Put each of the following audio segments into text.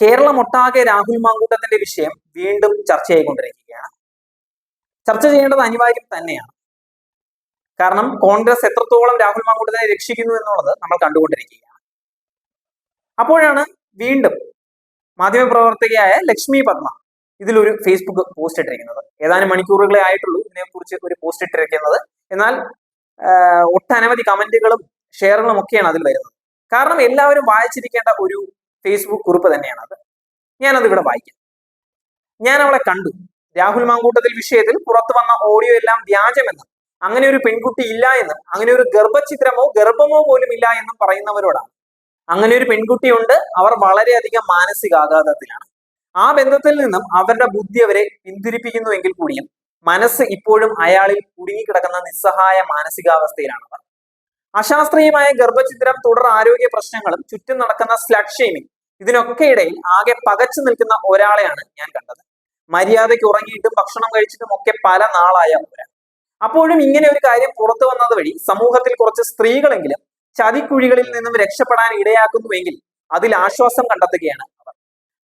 കേരളം ഒട്ടാകെ രാഹുൽ മാങ്കൂട്ടത്തിന്റെ വിഷയം വീണ്ടും ചർച്ചയായിക്കൊണ്ടിരിക്കുകയാണ് ചർച്ച ചെയ്യേണ്ടത് അനിവാര്യം തന്നെയാണ്. കാരണം കോൺഗ്രസ് എത്രത്തോളം രാഹുൽ മാങ്കൂട്ടത്തിനെ രക്ഷിക്കുന്നു എന്നുള്ളത് നമ്മൾ കണ്ടുകൊണ്ടിരിക്കുകയാണ്. അപ്പോഴാണ് വീണ്ടും മാധ്യമപ്രവർത്തകയായ ലക്ഷ്മി പത്മ ഇതിലൊരു ഫേസ്ബുക്ക് പോസ്റ്റ് ഇട്ടിരിക്കുന്നത്. ഏതാനും മണിക്കൂറുകളെ ആയിട്ടുള്ളൂ ഇതിനെക്കുറിച്ച് ഒരു പോസ്റ്റ് ഇട്ടിരിക്കുന്നത്. എന്നാൽ ഒട്ടനവധി കമന്റുകളും ഷെയറുകളും ഒക്കെയാണ് അതിൽ വരുന്നത്. കാരണം എല്ലാവരും വായിച്ചിരിക്കേണ്ട ഒരു ഫേസ്ബുക്ക് കുറിപ്പ് തന്നെയാണ് ഞാനത് ഇവിടെ വായിക്കാം. ഞാൻ അവളെ കണ്ടു. രാഹുൽ മാങ്കൂട്ടത്തിൽ വിഷയത്തിൽ പുറത്തു വന്ന ഓഡിയോ എല്ലാം വ്യാജമെന്നും. അങ്ങനെ ഒരു പെൺകുട്ടി ഇല്ല എന്നും. അങ്ങനെ ഒരു ഗർഭചിത്രമോ ഗർഭമോ പോലും ഇല്ല എന്നും പറയുന്നവരോടാണ്. അങ്ങനെ ഒരു പെൺകുട്ടിയുണ്ട് അവർ വളരെയധികം മാനസികാഘാതത്തിലാണ്. ആ ബന്ധത്തിൽ നിന്നും അവരുടെ ബുദ്ധി അവരെ പിന്തിരിപ്പിക്കുന്നുവെങ്കിൽ കൂടിയും മനസ്സ് ഇപ്പോഴും അയാളിൽ കുടുങ്ങിക്കിടക്കുന്ന നിസ്സഹായ മാനസികാവസ്ഥയിലാണവർ. അശാസ്ത്രീയമായ ഗർഭചിത്രം തുടർ ആരോഗ്യ പ്രശ്നങ്ങളും ചുറ്റും നടക്കുന്ന സ്ലഡ് ഇതിനൊക്കെ ഇടയിൽ ആകെ പകച്ചു നിൽക്കുന്ന ഒരാളെയാണ് ഞാൻ കണ്ടത്. മര്യാദയ്ക്ക് ഉറങ്ങിയിട്ടും ഭക്ഷണം കഴിച്ചിട്ടും ഒക്കെ പല നാളായ ഒരാൾ. അപ്പോഴും ഇങ്ങനെ ഒരു കാര്യം പുറത്തു വന്നത് വഴി സമൂഹത്തിൽ കുറച്ച് സ്ത്രീകളെങ്കിലും ചതിക്കുഴികളിൽ നിന്നും രക്ഷപ്പെടാൻ ഇടയാക്കുന്നുവെങ്കിൽ അതിൽ ആശ്വാസം കണ്ടെത്തുകയാണ് അവർ.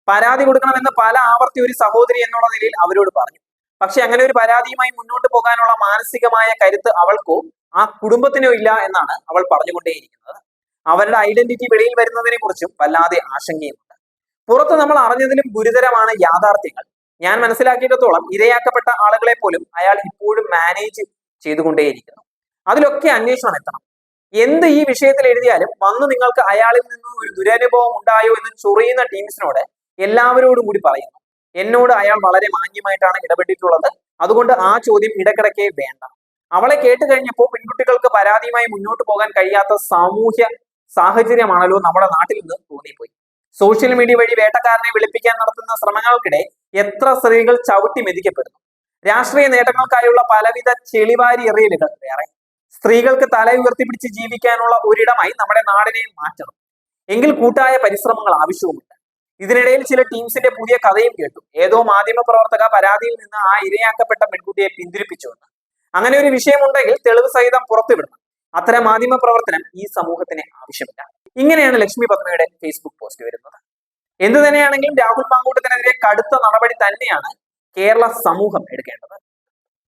പരാതി കൊടുക്കണമെന്ന് പല ആവർത്തി ഒരു സഹോദരി എന്നുള്ള നിലയിൽ അവരോട് പറഞ്ഞു. പക്ഷെ അങ്ങനെ ഒരു പരാതിയുമായി മുന്നോട്ട് പോകാനുള്ള മാനസികമായ കരുത്ത് അവൾക്കോ ആ കുടുംബത്തിനോ ഇല്ല എന്നാണ് അവൾ പറഞ്ഞുകൊണ്ടേയിരിക്കുന്നത്. അവരുടെ ഐഡന്റിറ്റി വെളിയിൽ വരുന്നതിനെ കുറിച്ചും വല്ലാതെ ആശങ്കയുമുണ്ട്. പുറത്ത് നമ്മൾ അറിഞ്ഞതിലും ഗുരുതരമാണ് യാഥാർത്ഥ്യങ്ങൾ. ഞാൻ മനസ്സിലാക്കിയിടത്തോളം ഇരയാക്കപ്പെട്ട ആളുകളെ പോലും അയാൾ ഇപ്പോഴും മാനേജ് ചെയ്തുകൊണ്ടേയിരിക്കുന്നു. അതിലൊക്കെ അന്വേഷണം എത്തണം. എന്ത് ഈ വിഷയത്തിൽ എഴുതിയാലും വന്ന് നിങ്ങൾക്ക് അയാളിൽ നിന്ന് ഒരു ദുരനുഭവം ഉണ്ടായോ എന്ന് ചൊറിയുന്ന ടീംസിനോട് എല്ലാവരോടും കൂടി പറയുന്നു. എന്നോട് അയാൾ വളരെ മാന്യമായിട്ടാണ് ഇടപെട്ടിട്ടുള്ളത്. അതുകൊണ്ട് ആ ചോദ്യം ഇടക്കിടയ്ക്ക് വേണ്ട. അവളെ കേട്ട് കഴിഞ്ഞപ്പോൾ പെൺകുട്ടികൾക്ക് പരാതിയുമായി മുന്നോട്ട് പോകാൻ കഴിയാത്ത സാമൂഹ്യ സാഹചര്യമാണല്ലോ നമ്മുടെ നാട്ടിൽ നിന്ന് തോന്നിപ്പോയി. സോഷ്യൽ മീഡിയ വഴി വേട്ടക്കാരനെ വിളിപ്പിക്കാൻ നടത്തുന്ന ശ്രമങ്ങൾക്കിടെ എത്ര സ്ത്രീകൾ ചവിട്ടി മെതിക്കപ്പെടുന്നു. രാഷ്ട്രീയ നേട്ടങ്ങൾക്കായുള്ള പലവിധ ചെളിവാരി എറിയലുകൾ വേറെ സ്ത്രീകൾക്ക് തല ഉയർത്തിപ്പിടിച്ച് ജീവിക്കാനുള്ള ഒരിടമായി നമ്മുടെ നാടിനെ മാറ്റണം. എങ്കിൽ കൂട്ടായ പരിശ്രമങ്ങൾ ആവശ്യവുമുണ്ട്. ഇതിനിടയിൽ ചില ടീംസിന്റെ പുതിയ കഥയും കേട്ടു. ഏതോ മാധ്യമ പ്രവർത്തക പരാതിയിൽ നിന്ന് ആ ഇരയാക്കപ്പെട്ട പെൺകുട്ടിയെ പിന്തിരിപ്പിച്ചുവെന്ന്. അങ്ങനെ ഒരു വിഷയമുണ്ടെങ്കിൽ തെളിവ് സഹിതം പുറത്തുവിടണം. അത്തരം മാധ്യമ പ്രവർത്തനം ഈ സമൂഹത്തിന് ആവശ്യമില്ല. ഇങ്ങനെയാണ് ലക്ഷ്മി പത്മയുടെ ഫേസ്ബുക്ക് പോസ്റ്റ് വരുന്നത്. എന്തു തന്നെയാണെങ്കിലും രാഹുൽ മാങ്കൂട്ടത്തിനെതിരെ കടുത്ത നടപടി തന്നെയാണ് കേരള സമൂഹം എടുക്കേണ്ടത്.